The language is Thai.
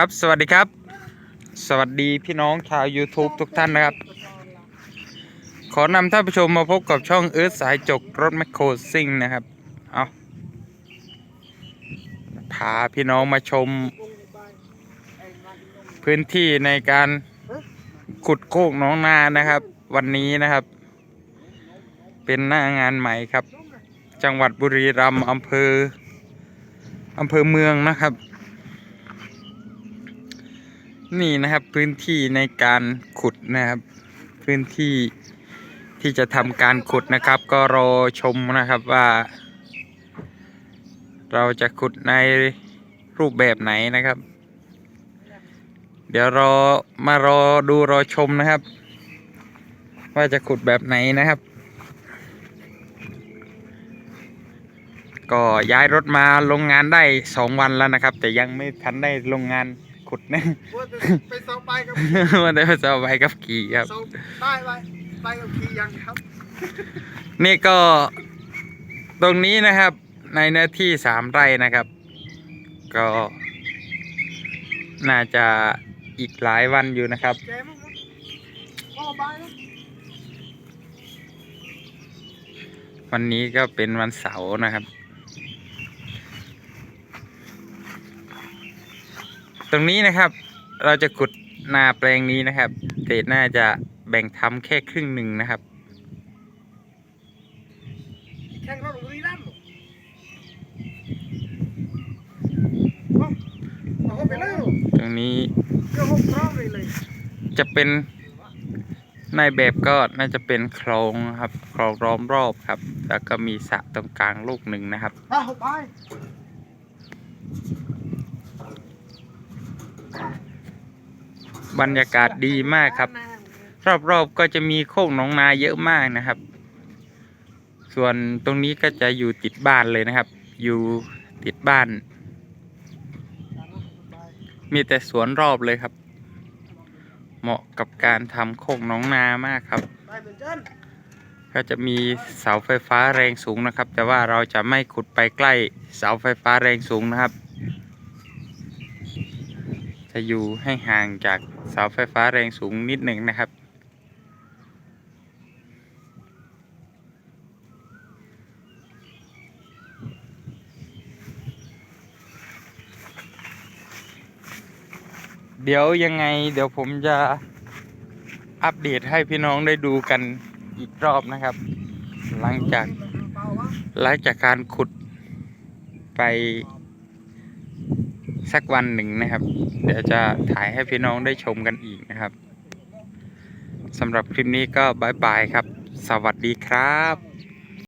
ครับสวัสดีครับ สวัสดีพี่น้องชาว YouTube ทุกท่านนะครับ ขอนำท่านผู้ชมมาพบกับช่องเอิร์ธสายจกรถแมคโครซิ่งนะครับ เอาพาพี่น้องมาชม พื้นที่ในการขุดโคกน้องนานะครับ วันนี้นะครับ เป็นหน้างานใหม่ครับ จังหวัดบุรีรัมย์อำเภออำเภอเมืองนะครับ นี่นะครับพื้นที่ในการขุดนะครับ พื้นที่ที่จะทำการขุดนะครับ ก็รอชมนะครับว่า เราจะขุดในรูปแบบไหนนะครับ เดี๋ยวรอมารอดูรอชมนะครับ ว่าจะขุดแบบไหนนะครับ ก็ย้ายรถมาลงงานได้สองวันแล้วนะครับ แต่ยังไม่ทันได้ลงงาน ขุดนะว่าจะไปเสาไปกับวันนี้จะเอาไปกับขี่ครับ เสาได้ไปไปกับขี่ยังครับนี่ก็ตรงนี้นะครับ ในเนื้อที่สามไร่นะครับ ก็ น่าจะอีกหลายวันอยู่นะครับ แกมั้งครับพ่อไปนะวันนี้ก็เป็นวันเสาร์นะครับ ตรงนี้นะครับ เราจะขุดนาแปลงนี้นะครับแต่น่าจะแบ่งทำแค่ครึ่งหนึ่งนะครับแข่งรถบุรีรัมย์เอาเอาไปเลยตรงนี้เดี๋ยวหกรอบเลยเลยจะเป็นในแบบก็น่าจะเป็นโครงครับโครงล้อมรอบครับ แล้วก็มีสระตรงกลางลูกหนึ่งนะครับ เอาไป บรรยากาศดีมากครับ รอบๆก็จะมีโคกหนองนาเยอะมากนะครับ ส่วนตรงนี้ก็จะอยู่ติดบ้านเลยนะครับ อยู่ติดบ้าน มีแต่สวนรอบเลยครับ เหมาะกับการทำโคกหนองนามากครับไปเหมือนกันก็จะมีเสาไฟฟ้าแรงสูงนะครับ แต่ว่าเราจะไม่ขุดไปใกล้เสาไฟฟ้าแรงสูงนะครับ จะอยู่ให้ห่างจากเสาไฟฟ้าแรงสูงนิดหนึ่งนะครับ เดี๋ยวยังไงเดี๋ยวผมจะอัปเดตให้พี่น้องได้ดูกันอีกรอบนะครับ หลังจากหลังจากการขุดไป สักวันหนึ่งนะครับ เดี๋ยวจะถ่ายให้พี่น้องได้ชมกันอีกนะครับสำหรับคลิปนี้ก็บายบายครับ สวัสดีครับ